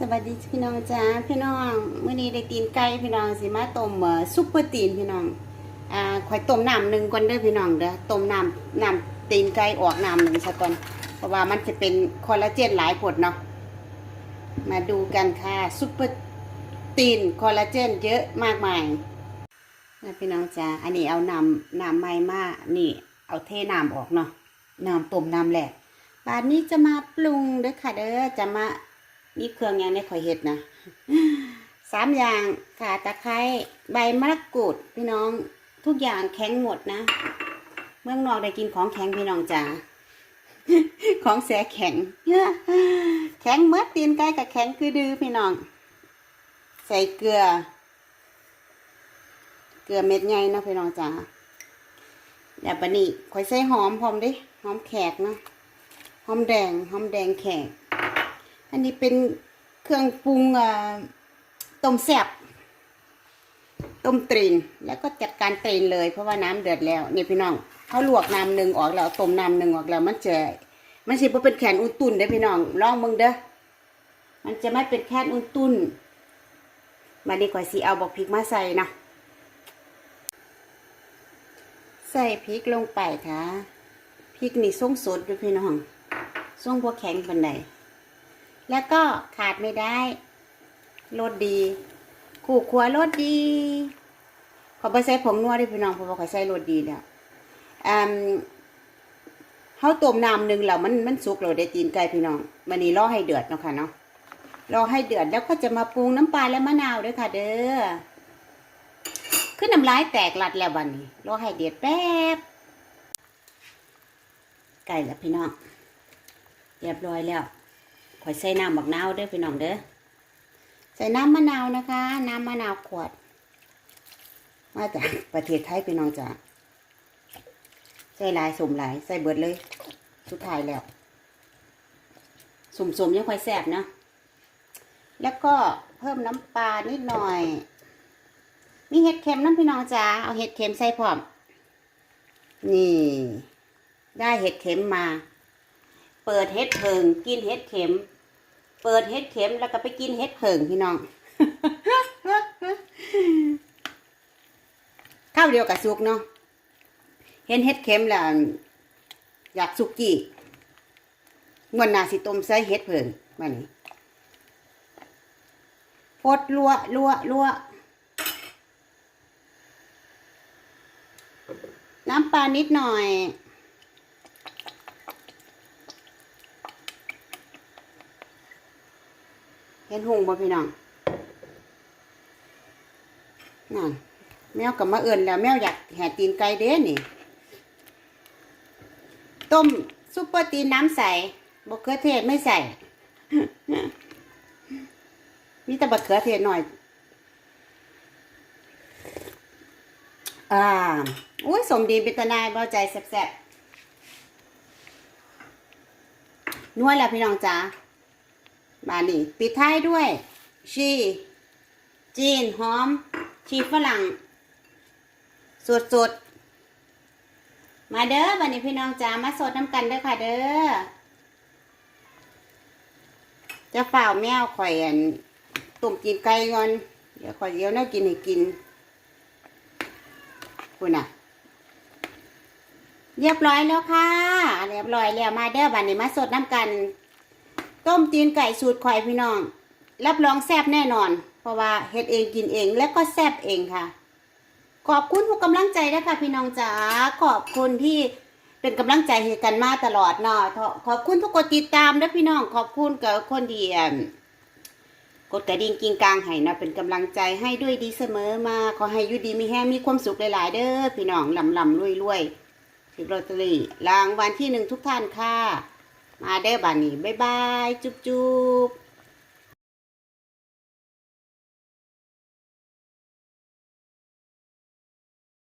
สวัสดีพี่น้องจ้าพี่น้องมื้อนี้ได้ตีนไก่พี่น้องสิมาต้มเออซุปเปอร์ตีนพี่น้องอ่าข่อยต้มน้ำหนึ่งก่อนเด้อพี่น้องเด้อต้มน้ำน้ำตีนไก่ออกน้ำหนึ่งซะก่อนเพราะว่ามันจะเป็นคอลลาเจนหลายผดเนาะมาดูกันค่ะซุปเปอร์ตีนคอลลาเจนเยอะมากมายนะพี่น้องจ้าอันนี้เอาน้ำน้ำใหม่มานี่ เอาเทน้ำออกเนาะน้ำต้มน้ำแหลกบาดนี้จะมาปรุงเด้อค่ะเด้อจะมา มีเครื่องอย่างในข่อยเห็ดนะสามอย่างข่าตะไคร้ใบมะกรูดพี่น้องทุกอย่างแข็งหมดนะ เมืองนอกได้กินของแข็งพี่น้องจ๋าของแสแข็งแข็งเมื่อตีนไก่กับแข็งคือดื้อพี่น้อง ใส่เกลือ เกลือเม็ดใหญ่นะพี่น้องจ๋าเดี๋ยวปนี่ข่อยใส่หอมพร้อมดิหอมแขกนะหอมแดงหอมแดงแขก อันนี้เป็นเครื่องปรุงต้มแซ่บต้มตรีนแล้วก็จัดการตรีนเลยเพราะว่าน้ำเดือดแล้วนี่พี่น้องเขาลวกน้ำหนึ่งออกแล้วต้มน้ำหนึ่งออกแล้ว มันจะมันสิบ่เป็นแขนอุ่นตุนเด้อพี่น้องลองมึงเด้อมันจะไม่เป็นแค่อุ่นตุนมาดีกว่าสิเอาบอกพริกมาใส่นะใส่พริกลงไปค่ะพริกนี่ส่งสดด้วยพี่น้องส่งพวกแข็งปันใด แล้วก็ขาดไม่ได้รสดี ขู่ครัวรสดี ขอไปใส่ผงนัวด้วยพี่น้องเพราะว่าขอใส่รสดีแล้วอืมเขาต้มน้ำหนึ่งแล้วมันมันสุกเราได้ตีนไก่พี่น้องมันนี้รอให้เดือดเนาะค่ะเนาะรอให้เดือดแล้วก็จะมาปรุงน้ำปลาและมะนาวด้วยค่ะ เด้อขึ้นน้ำลายแตกหลัดแล้วบันนี้รอให้เดือดแป๊บไก่แล้วพี่น้องเรียบร้อยแล้ว ข่อยใส่น้ำบักนาวเด้อพี่น้องเด้อใส่น้ำมะนาวนะคะ น้ำมะนาวขวด มาจากประเทศไทยพี่น้องจ้ะใส่หลายสมหลายใส่เบิดเลย สุดท้ายแล้วสมสมๆยังค่อยแซ่บเนาะแล้วก็เพิ่มน้ำปลานิดหน่อย มีเห็ดเค็มน้ำพี่น้องจ้าเอาเห็ดเค็มใส่พร้อม นี่ ได้เห็ดเค็มมา เปิดเฮ็ดเพิงกินเฮ็ดเข็ม เปิดเฮ็ดเข็มแล้วก็ไปกินเฮ็ดเพิงพี่น้องข้าวเดียวกับสุกเนาะเห็นเฮ็ดเข็มแล้วอยากสุกกี้งวนนาสิต้มใส่เฮ็ดเพิงมานี่พดลัวลัวลัวน้ำปลานิดหน่อย ห็นหงบ่พี่น้องนั่นแมวกับมาเอื่นแล้วแมวอยากแห่ตีนไก่เด้นี่ ต้มซุปเปอร์ตีนน้ำใสบะเขือเทศไม่ใส่มีแต่บะเขือเทศหน่อย อ่าอุ้ยสมดีเป็นตาหนายเบาใจแซ่บๆนวดแล้วพี่น้องจ๋า มานี่ปิดท้ายด้วย ชี จีนหอม ชีฝรั่งสดสดๆมาเด้อบันนี้พี่น้องจ๋ามาสดน้ำกันเด้อค่ะเด้อจะเฝ่าแมวข่อยอันตุ่มกินไก่ก่อน เดี๋ยวข่อยเดี๋ยวน่ากินให้กินคุณน่ะ เรียบร้อยแล้วค่ะ เรียบร้อยแล้วมาเด้อบันนี้มาสดน้ำกัน ต้มตีนไก่สูตรข่อยพี่น้อง รับรองแซ่บแน่นอน เพราะว่าเฮ็ดเองกินเองแล้วก็แซ่บเองค่ะ ขอบคุณทุกกำลังใจนะคะพี่น้องจ๋าขอบคุณที่เป็นกำลังใจให้กันมาตลอดเนาะขอขอบคุณทุกคนติดตามนะพี่น้อง ขอบคุณกับคนที่อั่นกดกระดิ่งกิงกลางให้นะเป็นกำลังใจให้ด้วยดีเสมอมาขอให้ยู่ดีมีแห้งมีความสุขหลายๆ เด้อพี่น้องลำลำรวยรวยถือลอตเตอรี่รางวัลที่หนึ่งทุกท่านค่ะ มาเด้อบ้านนี้บ๊ายบาย จุ๊บจุ๊บ